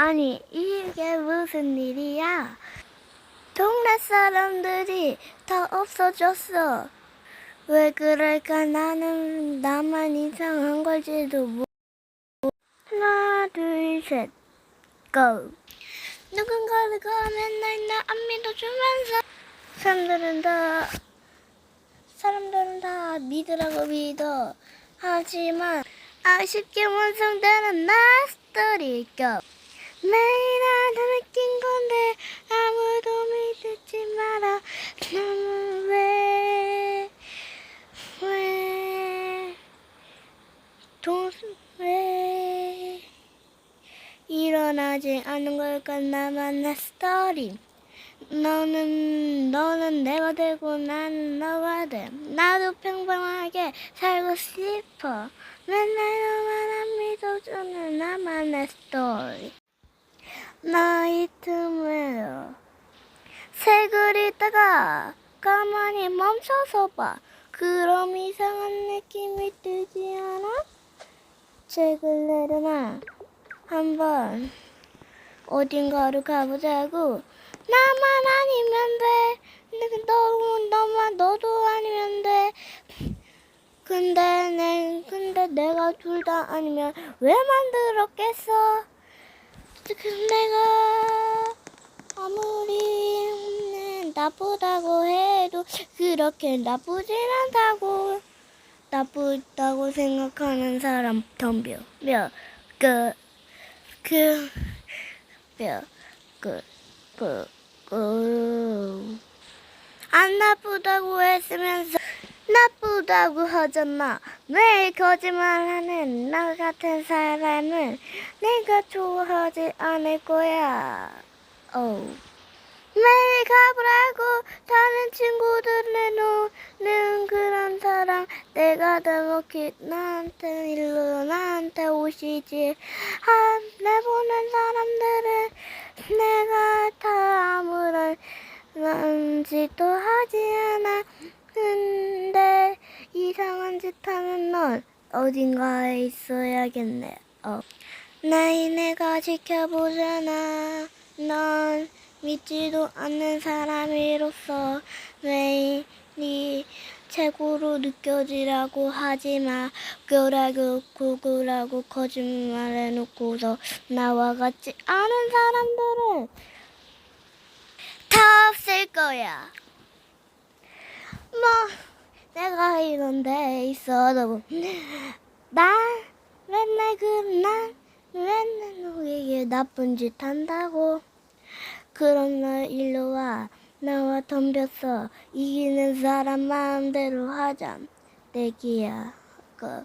아니, 이게 무슨 일이야? 동네 사람들이 다 없어졌어. 왜 그럴까? 나는 나만 이상한 걸지도 모르. 하나, 둘, 셋, 고! 누군가가 맨날 나 안 믿어주면서 사람들은 다 사람들은 다 믿으라고 믿어 하지만 아쉽게 완성되는 나 스토리가 매일 나도 느낀 건데 아무도 믿지 마라 나는 왜 왜, 돈, 왜, 일어나지 않은 걸까, 나만 내 스토리. 너는, 너는 내가 되고 난 너가 돼. 나도 평범하게 살고 싶어. 맨날 너만 안 믿어주는 나만 내 스토리. 나이 틈에 색을 읽다가 가만히 멈춰서 봐. 그럼 이상한 느낌이 들지 않아? 책을 내려놔. 한번 어딘가로 가보자고. 나만 아니면 돼. 너, 너만 너도 아니면 돼. 근데 내, 근데 내가 둘 다 아니면 왜 만들었겠어? 지금 내가 아무리 나쁘다고 해도 그렇게 나쁘진 않다고 나쁘다고 생각하는 사람 덤벼 몇그그 몇그그그안 나쁘다고 했으면서 나쁘다고 하잖아. 매일 거짓말하는 나 같은 사람은 내가 좋아하지 않을 거야. 어. 매일 가보라고 다른 친구들을 노는 그런 사람 내가 더먹히 나한테 일로 나한테 오시지 아, 내 보는 사람들은 내가 다 아무런 런 짓도 하지 않아 근데 이상한 짓 하는 넌 어딘가에 있어야겠네. 어. 나이 내가 지켜보잖아. 넌 믿지도 않는 사람으로서 매일이 최고로 느껴지라고 하지마. 그러고 구구라고 거짓말해 놓고서 나와 같지 않은 사람들은 다 없을 거야. 뭐 내가 이런 데 있어도 난 맨날 그난 맨날 너에게 나쁜 짓 한다고. 그럼 너 일로 와. 나와 덤벼서 이기는 사람 마음대로 하자. 내기야 그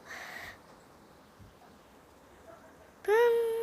음.